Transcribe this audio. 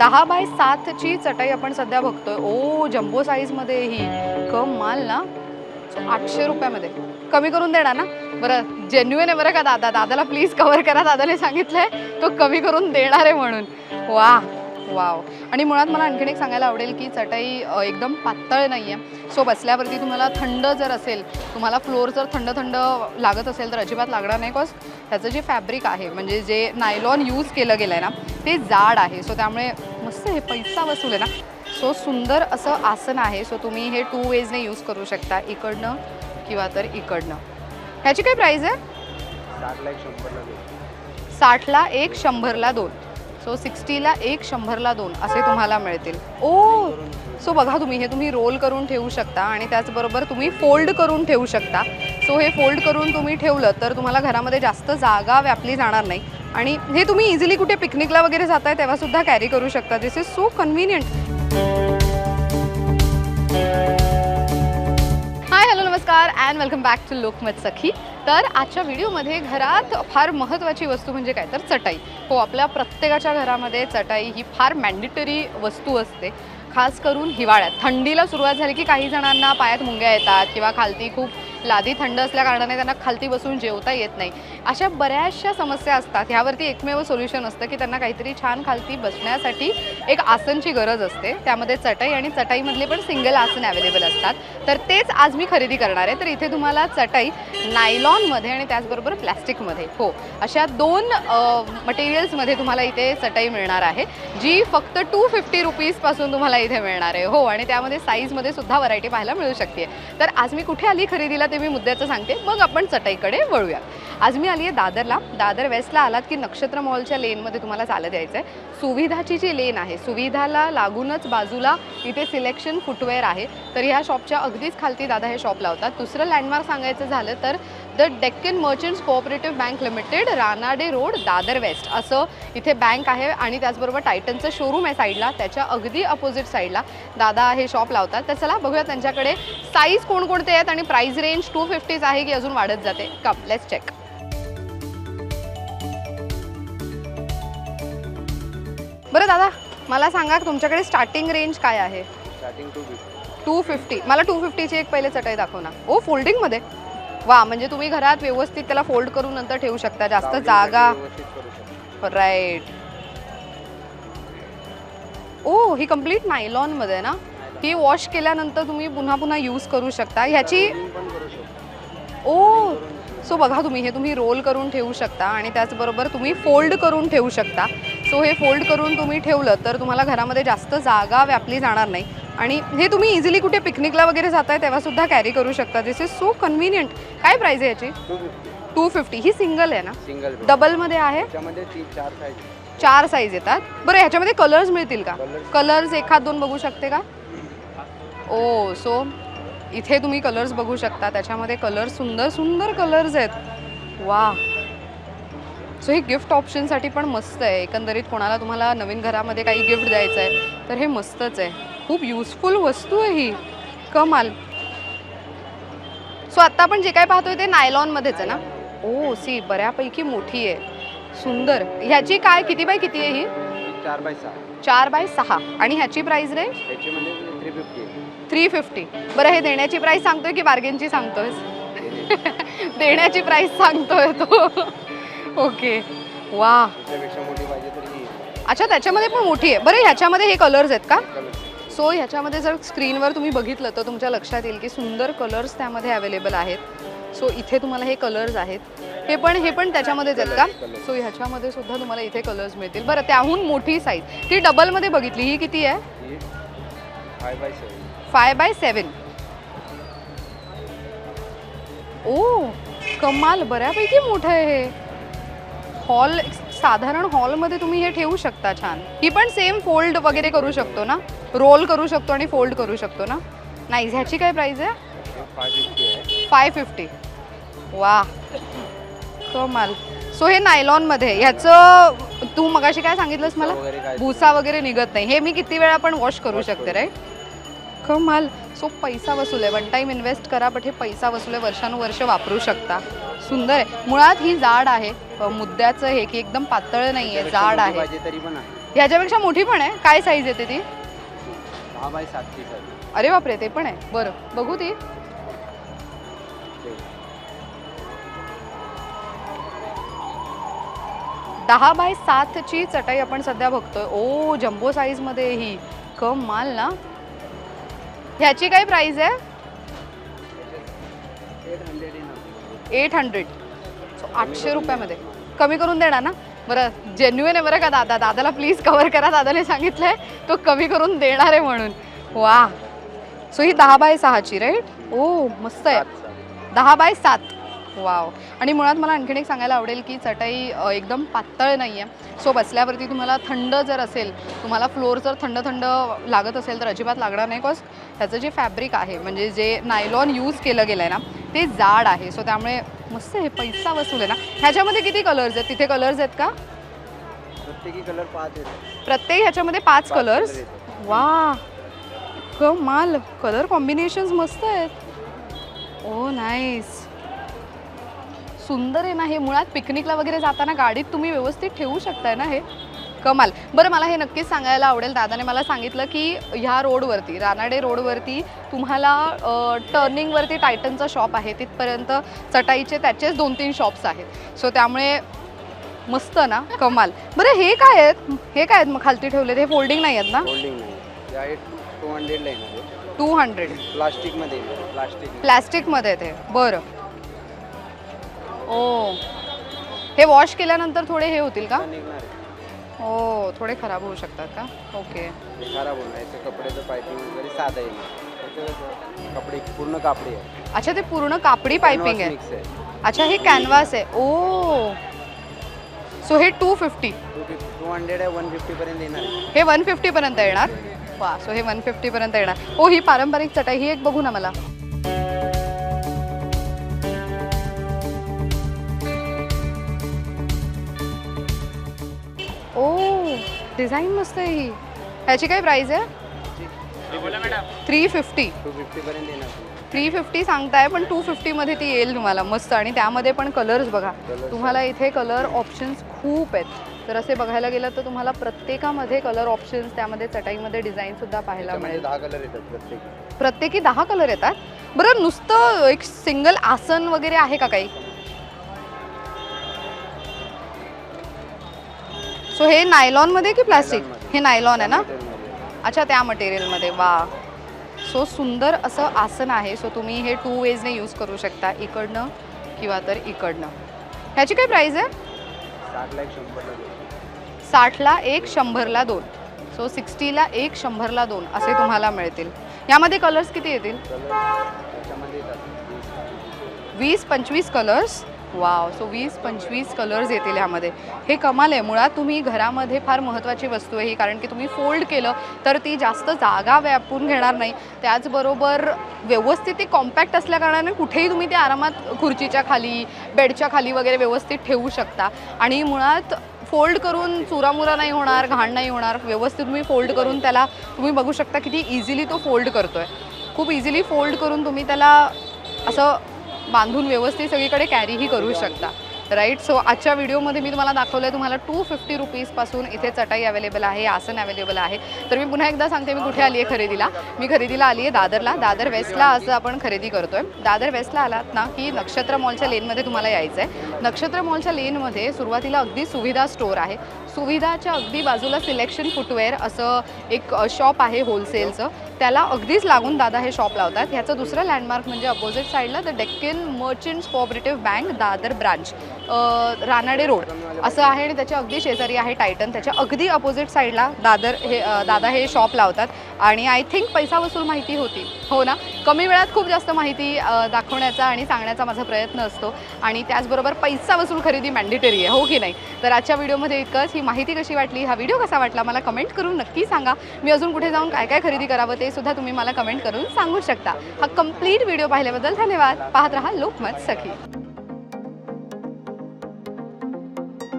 दहा बाय सातची चटाई आपण सध्या बघतोय. ओ जम्बो साईजमध्ये ही. कम माल ना. आठशे रुपयामध्ये. कमी करून देणार ना? बरं जेन्युन आहे बरं का दादा? दादाला प्लीज कव्हर करा. दादाने सांगितलंय तो कमी करून देणार आहे म्हणून. वा वाव. आणि मुळात मला आणखीन एक सांगायला आवडेल की चटाई एकदम पातळ नाही आहे सो बसल्यावरती तुम्हाला थंड जर असेल तुम्हाला फ्लोअर जर थंड थंड लागत असेल तर अजिबात लागणार नाही. बिकॉज त्याचं जे फॅब्रिक आहे म्हणजे जे नायलॉन यूज केलं गेलं आहे ना ते जाड आहे. सो त्यामुळे मस्त हे पैसा वसूल आहे ना. सो सुंदर असं आसन आहे. सो तुम्ही हे टू वेजने यूज करू शकता. इकडनं किंवा तर इकडनं. ह्याची काय प्राईस आहे? साठला एक शंभरला दोन. सो सिक्स्टीला एक शंभरला दोन असे तुम्हाला मिळतील. ओ सो बघा तुम्ही हे तुम्ही रोल करून ठेवू शकता आणि त्याचबरोबर तुम्ही फोल्ड करून ठेवू शकता. सो हे फोल्ड करून तुम्ही ठेवलं तर तुम्हाला घरामध्ये जास्त जागा व्यापली जाणार नाही. आणि हे तुम्ही इझिली कुठे पिकनिकला वगैरे जाताय आहे तेव्हासुद्धा कॅरी करू शकता. This is so convenient hi hello नमस्कार and welcome back to Lokmat Sakhi तर आजच्या व्हिडिओमध्ये घरात फार महत्त्वाची वस्तू म्हणजे काय तर चटाई. हो आपल्या प्रत्येकाच्या घरामध्ये चटाई ही फार मॅन्डेटरी वस्तू असते. खास करून हिवाळ्यात. थंडीला सुरुवात झाली की काही जणांना पायात मुंग्या येतात किंवा खालती खूप लादी थंड असल्या कारणाने त्यांना खालती बसून जेवता येत नाही. अशा बऱ्याचशा समस्या असतात. ह्यावरती एकमेव सोल्युशन असतं की त्यांना काहीतरी छान खालती बसण्यासाठी एक आसनची गरज असते. त्यामध्ये चटाई आणि चटाईमधले पण सिंगल आसन अवेलेबल असतात. तर तेच आज मी खरेदी करणार आहे. तर इथे तुम्हाला चटाई नायलॉनमध्ये आणि त्याचबरोबर प्लॅस्टिकमध्ये. हो अशा दोन मटेरियल्समध्ये तुम्हाला इथे चटाई मिळणार आहे जी फक्त टू फिफ्टी रुपीजपासून तुम्हाला इथे मिळणार आहे. हो आणि त्यामध्ये साईजमध्ये सुद्धा व्हरायटी पाहायला मिळू शकते. तर आज मी कुठे आली खरेदीला ते मी मुद्द्याचं सांगते. मग आपण चटाईकडे वळूया. आज मी आली आहे दादरला. दादर वेस्टला आलात की नक्षत्र मॉलच्या लेनमध्ये तुम्हाला चालत यायचं आहे सुविधाची जी लेन आहे सुविधाला लागूनच बाजूला इथे सिलेक्शन फुटवेअर आहे. तर ह्या शॉपच्या अगदीच खालती दादा हे शॉप लावतात. दुसरं लँडमार्क सांगायचं झालं तर the Deccan merchants cooperative bank limited Ranade road Dadar west. असं इथे बँक आहे आणि त्याचबरोबर टायटनचं शोरूम आहे साईडला त्याच्या अगदी अपोजिट साईडला. दादा हे शॉप लावतात. तर चला बघूया त्यांच्याकडे साईज कोणकोणते आहेत आणि प्राईस रेंज टू फिफ्टीज आहे की अजून वाढत जाते. कम लेट्स चेक बरं दादा मला सांगा तुमच्याकडे स्टार्टिंग रेंज काय आहे? Starting two fifty two fifty मला टू फिफ्टीची एक पहिले चटाई दाखव ना. ओ फोल्डिंगमध्ये वा म्हणजे तुम्ही घरात व्यवस्थित त्याला फोल्ड करून नंतर ठेवू शकता. जास्त जागा राईट ओ ही कंप्लीट नायलॉनमध्ये ना? ही वॉश केल्यानंतर तुम्ही पुन्हा पुन्हा यूज करू शकता. ह्याची ओ सो बघा तुम्ही हे तुम्ही रोल करून ठेवू शकता आणि त्याचबरोबर तुम्ही फोल्ड करून ठेवू शकता. सो हे फोल्ड करून तुम्ही ठेवलं तर तुम्हाला घरामध्ये जास्त जागा व्यापली जाणार नाही. आणि हे तुम्ही इझिली कुठे पिकनिकला वगैरे जाताय तेव्हा सुद्धा कॅरी करू शकता. दिस इज सो कन्व्हिनियंट काय प्राईज आहे याची? टू फिफ्टी ही सिंगल आहे ना? सिंगल डबलमध्ये आहे? त्याच्यामध्ये तीन चार साईज येतात. बरं ह्याच्यामध्ये कलर्स मिळतील का. कलर्स एखाद दोन बघू शकते का? ओ सो इथे तुम्ही कलर्स बघू शकता. त्याच्यामध्ये कलर सुंदर सुंदर कलर्स आहेत. वा सो हे गिफ्ट ऑप्शनसाठी पण मस्त आहे. एकंदरीत कोणाला तुम्हाला नवीन घरामध्ये काही गिफ्ट द्यायचं आहे तर हे मस्तच आहे. खूप युजफुल वस्तू आहे ही. कमाल. सो आत्ता आपण जे काय पाहतोय ते नायलॉनमध्येच आहे ना? ओ सी बऱ्यापैकी मोठी आहे. सुंदर. ह्याची काय किती बाय किती आहे ही? चार बाय सहा. चार बाय सहा. आणि ह्याची प्राइस त्याच्यामध्ये थ्री फिफ्टी थ्री फिफ्टी बरं हे देण्याची प्राइस सांगतोय की बार्गेनची सांगतोय देण्याची. प्राइस सांगतोय तो. ओके वा त्याच्यापेक्षा मोठी पाहिजे तर ही. अच्छा त्याच्यामध्ये पण मोठी आहे. बरं ह्याच्यामध्ये हे कलर्स आहेत का? सो ह्याच्यामध्ये जर स्क्रीनवर तुम्ही बघितलं तर तुमच्या लक्षात येईल की सुंदर कलर्स त्यामध्ये अवेलेबल आहेत. सो इथे तुम्हाला हे कलर्स आहेत. हे पण हे पण त्याच्यामध्येच आहेत का. सो ह्याच्यामध्ये सुद्धा तुम्हाला इथे कलर्स मिळतील. बरं त्याहून मोठी साईज ती डबलमध्ये बघितली. ही किती आहे? Five by seven five by seven oh कमाल. बऱ्यापैकी मोठं आहे हे. हॉल साधारण हॉलमध्ये तुम्ही हे ठेवू शकता छान. ही पण सेम फोल्ड वगैरे करू शकतो ना? रोल करू शकतो आणि फोल्ड करू शकतो ना? नाही ह्याची काय प्राईस आहे? फाय फिफ्टी वा कमाल. सो हे नायलॉनमध्ये ह्याचं तू मगाशी काय सांगितलंस मला? भुसा वगैरे निघत नाही. हे मी किती वेळा पण वॉश करू शकते राईट कमाल सो पैसा वसूल आहे. वन टाईम इन्व्हेस्ट करा बट हे पैसा वसूल आहे. वर्षानुवर्ष वापरू शकता. सुंदर आहे. मुळात ही जाड आहे. मुद्द्याचं हे की एकदम पातळ नाही आहे जाड आहे. ह्याच्यापेक्षा मोठी पण आहे. काय साईज येते ती? अरे बापरे ते पण आहे. बरं बघू ती. दहा बाय सातची चटाई आपण सध्या बघतोय. ओ जम्बो साईजमध्ये ही. कम माल ना. ह्याची काय प्राईज आहे? एट हंड्रेड सो आठशे रुपयामध्ये. कमी करून देणार ना? बरं जेन्युन आहे बरं का दादा? दादाला प्लीज कवर करा. दादाने सांगितलंय तो कमी करून देणार आहे म्हणून. वा सो ही दहा बाय सहाची राईट ओ मस्त आहे. दहा बाय सात. वाव. आणि मुळात मला आणखीन एक सांगायला आवडेल की चटाई एकदम पातळ नाही आहे सो बसल्यावरती तुम्हाला थंड जर असेल तुम्हाला फ्लोअर जर थंड थंड लागत असेल तर अजिबात लागणार नाही. बिकॉज ह्याचं जे फॅब्रिक आहे म्हणजे जे नायलॉन यूज केलं गेलं आहे ना ते जाड आहे. सो त्यामुळे मस्त हे पैसा वसूल आहे ना. ह्याच्यामध्ये किती कलर्स आहेत? तिथे कलर्स आहेत का? प्रत्येकी कलर पाच प्रत्येक ह्याच्यामध्ये पाच कलर्स. वा क माल कलर कॉम्बिनेशन्स मस्त आहेत. ओ नाईस सुंदर आहे ना हे मुळात. पिकनिकला वगैरे जाताना गाडीत तुम्ही व्यवस्थित ठेवू शकताय ना हे? कमाल. बरं मला हे नक्कीच सांगायला आवडेल. दादाने मला सांगितलं की ह्या रोडवरती रानाडे रोडवरती तुम्हाला टर्निंगवरती टायटनचा शॉप आहे. तिथपर्यंत चटाईचे त्याचेच दोन तीन शॉप्स आहेत. सो त्यामुळे मस्त ना? कमाल. बरं हे काय आहेत? हे काय आहेत मग खालती ठेवले हे फोल्डिंग नाही आहेत ना? टू हंड्रेड प्लास्टिकमध्ये प्लॅस्टिकमध्ये ते. बरं. ओ. हे वॉश केल्यानंतर थोडे हे होतील का? निघणार आहे. हो थोडे खराब होऊ शकतात का? ओके. खराब होणार याचं कपड्याचं पायपिंग वगैरे साधं त्याचं कसं कपडे पूर्ण कापडी आहे. अच्छा ते पूर्ण कापडी पायपिंग आहे. मिक्स आहे. अच्छा हे कॅनव्हास आहे. ओ. सो हे two fifty two fifty two hundred आहे वन फिफ्टीपर्यंत येणार आहे. हे वन फिफ्टीपर्यंत येणार? वा सो हे वन फिफ्टीपर्यंत येणार. हो ही पारंपरिक चटाई ही एक बघू ना मला. ओ डिझाईन मस्त आहे ही. ह्याची काय प्राइस आहे? Three fifty. थ्री फिफ्टी सांगताय पण टू फिफ्टीमध्ये ती येईल तुम्हाला मस्त. आणि त्यामध्ये पण कलर्स बघा. तुम्हाला इथे कलर ऑप्शन्स खूप आहेत. तर असे बघायला गेलं तर तुम्हाला प्रत्येकामध्ये कलर ऑप्शन्स त्यामध्ये चटाईमध्ये डिझाईन सुद्धा पाहायला मिळेल. दहा कलर येतात प्रत्येकी. प्रत्येकी दहा कलर येतात. बरं नुसतं एक सिंगल आसन वगैरे आहे का काही? सो हे नायलॉनमध्ये की प्लास्टिक हे नायलॉन आहे ना? अच्छा त्या मटेरियलमध्ये वा. सो सुंदर असं आसन आहे. सो तुम्ही हे टू वेजने यूज करू शकता. इकडनं किंवा तर इकडनं. ह्याची काय प्राईस आहे? साठला एक शंभरला साठला एक शंभरला दोन सो सिक्स्टीला एक शंभरला दोन असे तुम्हाला मिळतील. यामध्ये कलर्स किती येतील? वीस पंचवीस कलर्स वाव. सो वीस पंचवीस कलर्स येतील ह्यामध्ये. हे कमाल आहे. मुळात तुम्ही घरामध्ये फार महत्त्वाची वस्तू आहे ही. कारण की तुम्ही फोल्ड केलं तर ती जास्त जागा व्यापून घेणार नाही. त्याचबरोबर व्यवस्थित ती कॉम्पॅक्ट असल्याकारणाने कुठेही तुम्ही ते आरामात खुर्चीच्या खाली बेडच्या खाली वगैरे व्यवस्थित ठेवू शकता. आणि मुळात फोल्ड करून चुरामुरा नाही होणार घाण नाही होणार. व्यवस्थित तुम्ही फोल्ड करून त्याला तुम्ही बघू शकता किती इझिली तो फोल्ड करतो आहे खूप इझिली फोल्ड करून तुम्ही त्याला असं बांधून व्यवस्थित सगळीकडे कॅरीही करू शकता. राईट सो आजच्या व्हिडिओमध्ये मी तुम्हाला दाखवलं आहे तुम्हाला टू फिफ्टी रुपीजपासून इथे चटाई अवेलेबल आहे आसन अवेलेबल आहे. तर मी पुन्हा एकदा सांगते मी कुठे आली आहे खरेदीला? मी खरेदीला आली आहे दादरला. दादर वेस्टला असं आपण खरेदी करतोय. दादर वेस्टला आलात ना की नक्षत्र मॉलच्या लेनमध्ये तुम्हाला यायचं आहे नक्षत्र मॉलच्या लेनमध्ये सुरुवातीला अगदी सुविधा स्टोअर आहे. सुविधाच्या अगदी बाजूला सिलेक्शन फुटवेअर असं एक शॉप आहे होलसेलचं त्याला अगदीच लागून दादा हे शॉप लावतात. ह्याचं दुसरं लँडमार्क म्हणजे अपोजिट साईडला the Deccan merchants cooperative bank Dadar branch Ranade road. असं आहे आणि त्याच्या अगदी शेजारी आहे टायटन त्याच्या अगदी अपोजिट साईडला दादर हे दादा हे शॉप लावतात. आणि आय थिंक पैसा वसूल माहिती होती. हो ना? कमी वेळात खूप जास्त माहिती दाखवण्याचा आणि सांगण्याचा माझा प्रयत्न असतो. आणि त्याचबरोबर पैसा वसूल खरेदी मॅन्डेटरी आहे. हो की नाही? तर आजच्या व्हिडिओमध्ये इतकंच. ही माहिती कशी वाटली? हा व्हिडिओ कसा वाटला? मला कमेंट करून नक्की सांगा. मी अजून कुठे जाऊन काय काय खरेदी करावं ते सुद्धा तुम्ही मला कमेंट करून सांगू शकता. हा कंप्लीट व्हिडिओ पाहिल्याबद्दल धन्यवाद. पाहत रहा लोकमत सखी.